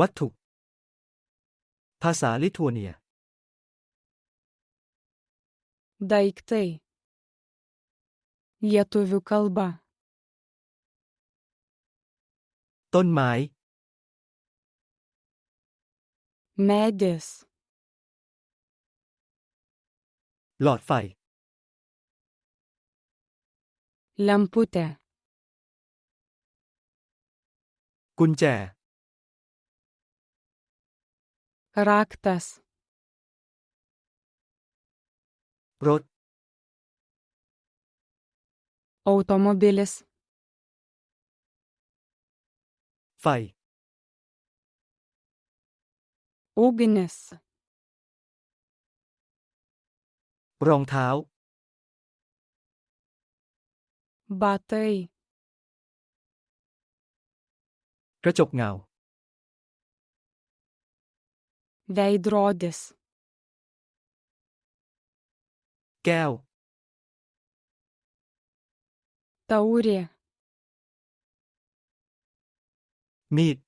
วัตถุ ภาษาลิทัวเนีย Daiktai. Lietuvių kalba. ต้นไม้ Medis. หลอดไฟ Lemputė. กุญแจ Raktas. รถ Automobilis. ไฟ Ugnis. รองเท้า Batai. กระจกเงา veidrodis, Gel. taurė, Mid.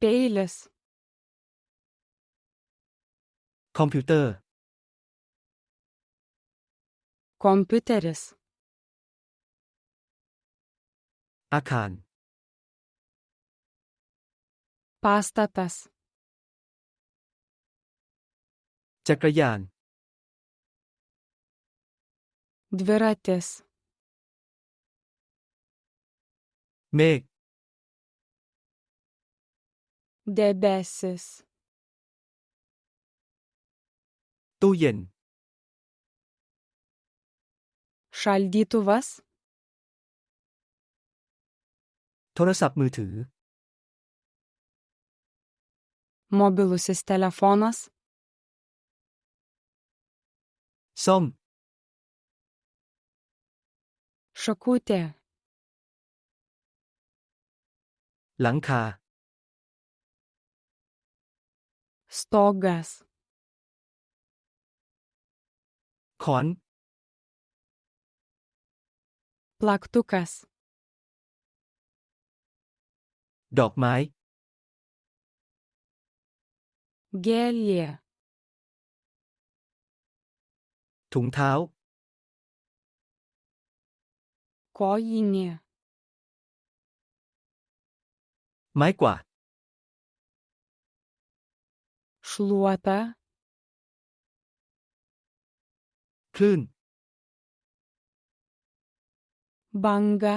peilis, Computer. kompiuteris, Akan. Pastatas. จักรยาน Dviratis. เมฆ Debesis. ตู้เย็น Šaldytuvas. โทรศัพท์มือถือ Mobilusis telefonas. ส้ม Šakutė. หลังคา Stogas. ขอน Plaktukas. ดอกไม้ Gėlė. ถุงเท้า Kojinė. ไม้กวาด Šluota. คลื่น Banga.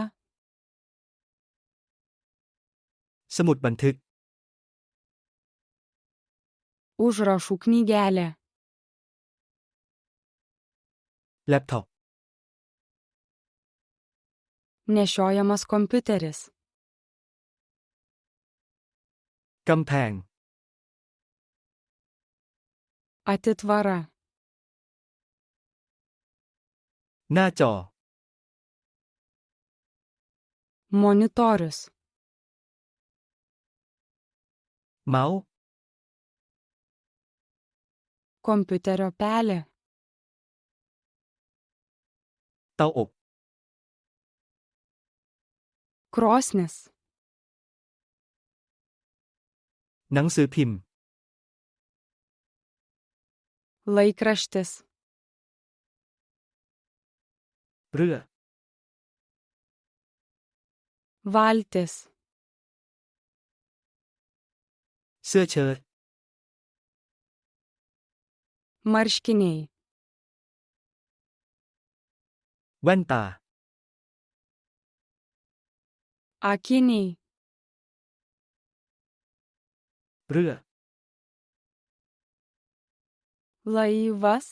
สมุดบันทึก Užrašų knygelė. แล็ปท็อป Nešiojamas kompiuteris. กำแพง Atitvara. หน้าจอ Monitorius. เมาส์ Kompiuterio pelė. เตาอบ Krosnis. หนังสือพิมพ์ Laikraštis. เรือ Valtis. เสื้อเชิ้ต Marškiniai. Banta. Akiniai. รือ Laivas.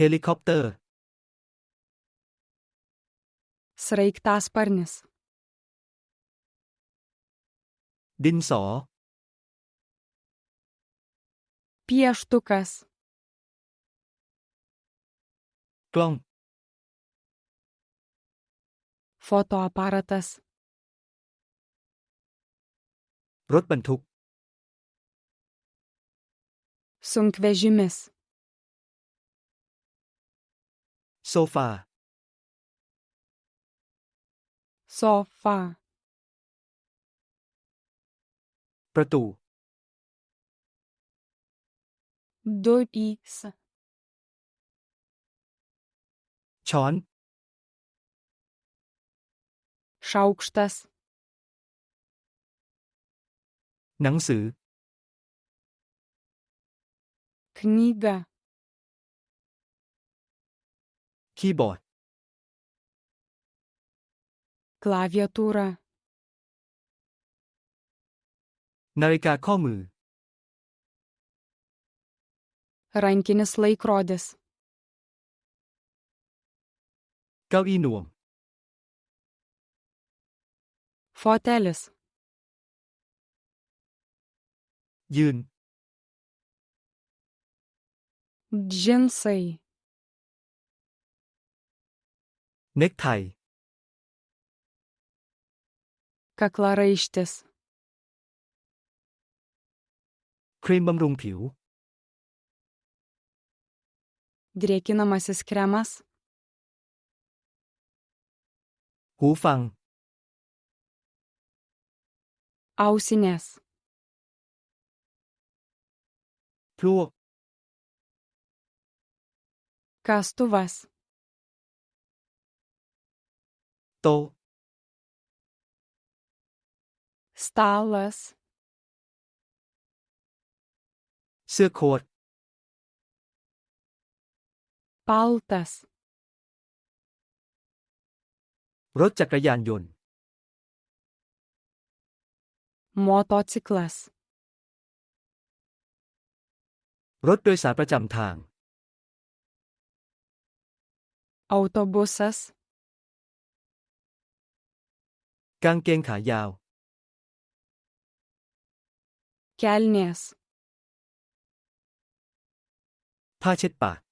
Helikopter. Sraigtasparnis. Din sọ. Pieštukas. กล้อง Fotoaparatas. รถบรรทุก Sunkvežimis. โซฟา sofa, ประตู durys, ช้อน šaukštas, หนังสือ knyga, คีย์บอร์ด klaviatūra, นาฬิกาข้อมือ rankinis laikrodis, เก้าอี้หน่วง fotelis, ยืน džinsai, เน็กไท kaklaraištis, ครีมบำรุงผิว drėkinamasis kremas, หูฟัง ausinės, พลวก kastuvas, โต๊ะ stalas, เสื้อโค้ท paltas, รถจักรยานยนต์ motociklas, รถโดยสารประจำทาง autobusas, กางเกงขายาว kelnės, ผ้าเช็ดปาก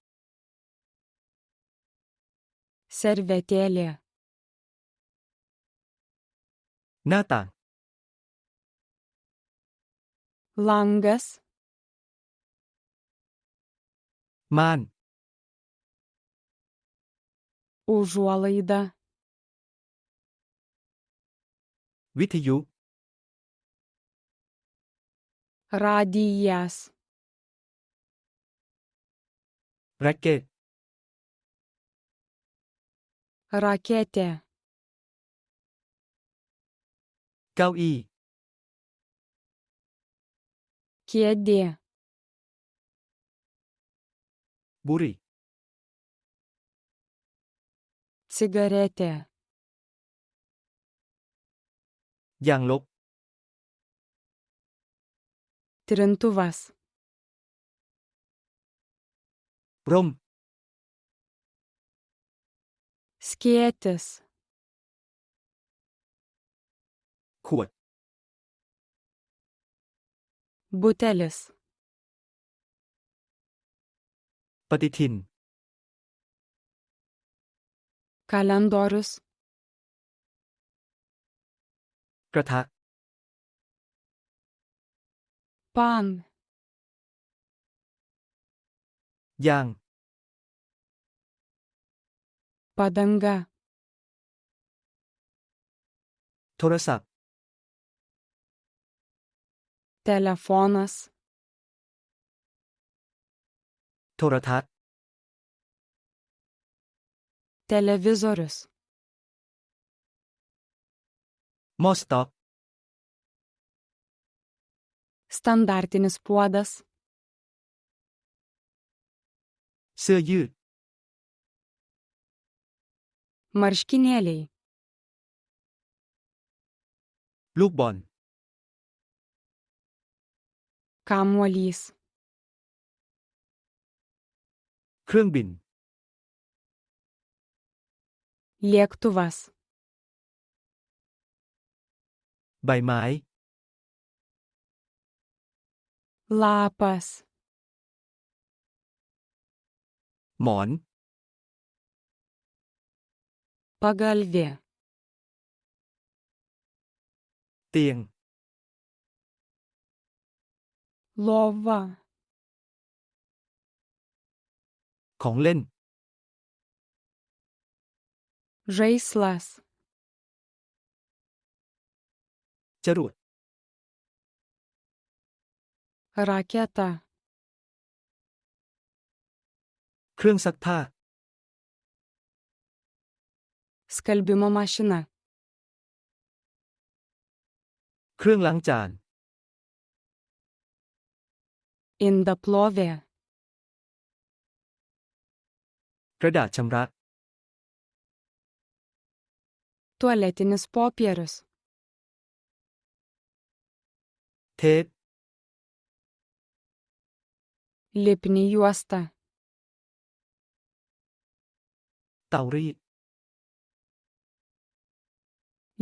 servetėlė, หน้าต่าง langas, ม่าน užuolaida, วิทยุ radijas, แร็กเก็ต Rakete. kau i. Kėdė. Buri. Cigaretė. Giang lục. Trintuvas. Rom. Skėtis, ขวด butelis, ปฏิทิน kalendorius, กระทะ pan, ยาง padanga, โทรศัพท์ telefonas, โทรทัศน์ televizorius, หม้อสต๊อก standartinis puodas, เสื้อยืด marškinėliai, ลูกบอล kamuolys, เครื่องบิน lėktuvas, ใบไม้ lapas, หมอน pagalvė, เตียง lova, ของเล่น žaislas, จรวด Raketa. เครื่องซักผ้า Skalbimo mašina. เครื่องล้างจาน Indaplovė. กระดาษชำระ Tualetinis popierius. เทป Lipni juosta. เตารีด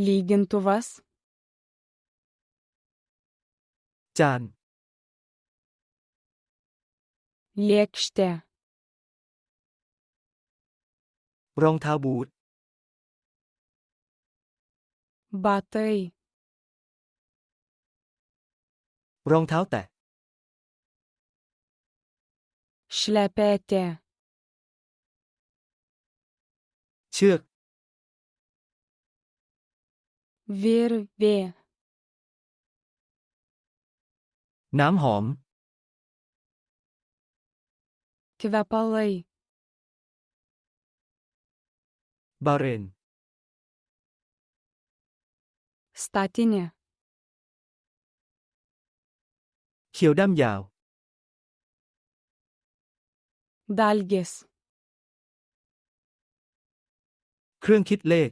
Lygintuvas. จาน Lėkštė. รองเท้าบูท Batai. รองเท้าแตะ Šlepetė. เชือก Virvė. น้ำหอม Kvepalai. บาเรน Statinė. เขียวด้ามยาว Dalgis. เครื่องคิดเลข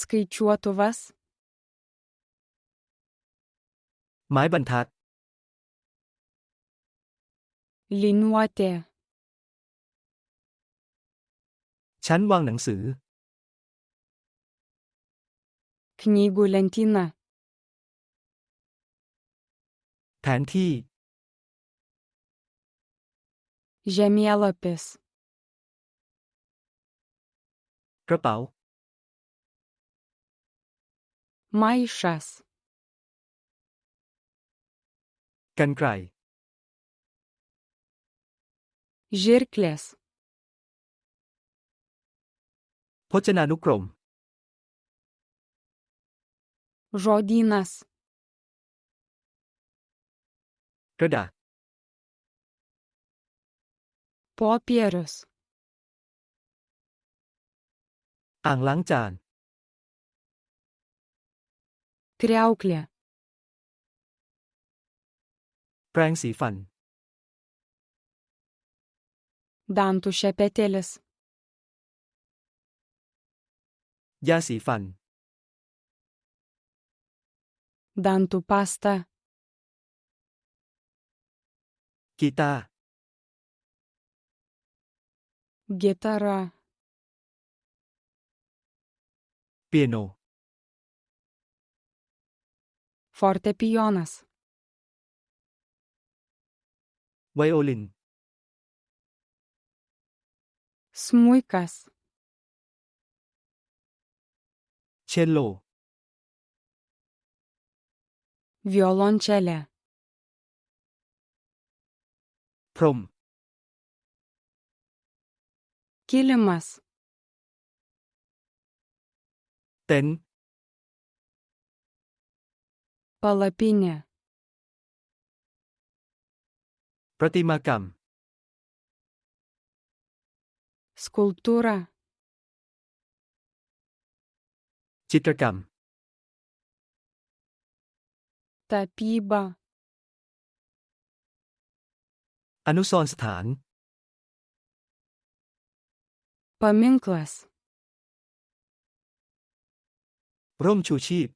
Skaičiuotuvas. ไม้บรรทัด Liniuotė. ชั้นวางหนังสือ Knygų lentyna. แผนที่ Žemėlapis. กระเป๋า Maišas. กันไกร Žirklės. พจนานุกรม Žodynas. กระดาษ Popierius. อ่างล้างจาน Kriauklė. แปรงสีฟัน Dantų šepetėlis. ยาสีฟัน Dantų pasta. กีตาร์ Gitara. เปียโน Fortepijonas. Violin. Smuikas. Cello. Violončelė. Prom. Kilimas. Ten. รกรรม Tapyba. อนุสรณ์สถาน Paminklas. ร่มชูชีพ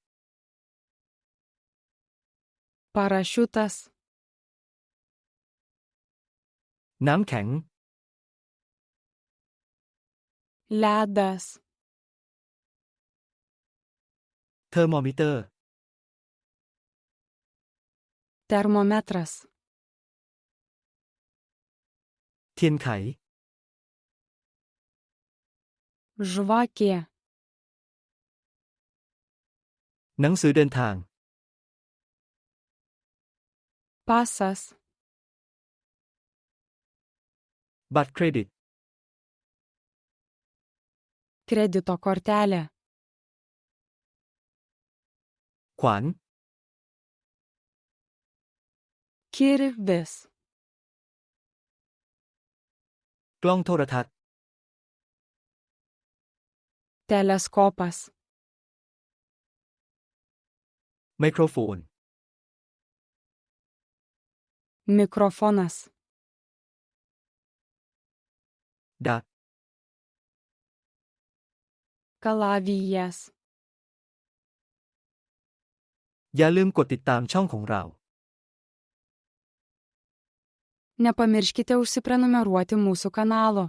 Parašiutas. น้ำแข็ง Ledas. เทอร์โมมิเตอร์ Termometras. เทียนไข Žvakė. หนังสือเดินทาง Pasas. บัตรเครดิต Kredito kortelė. ขวาน kirvis กล้องโทรทัศน์ teleskopas ไมโครโฟน mikrofonas ดัก kalavijas อย่าลืมกดติดตามช่องของเรา nepamirškite užsiprenumeruoti mūsų kanalo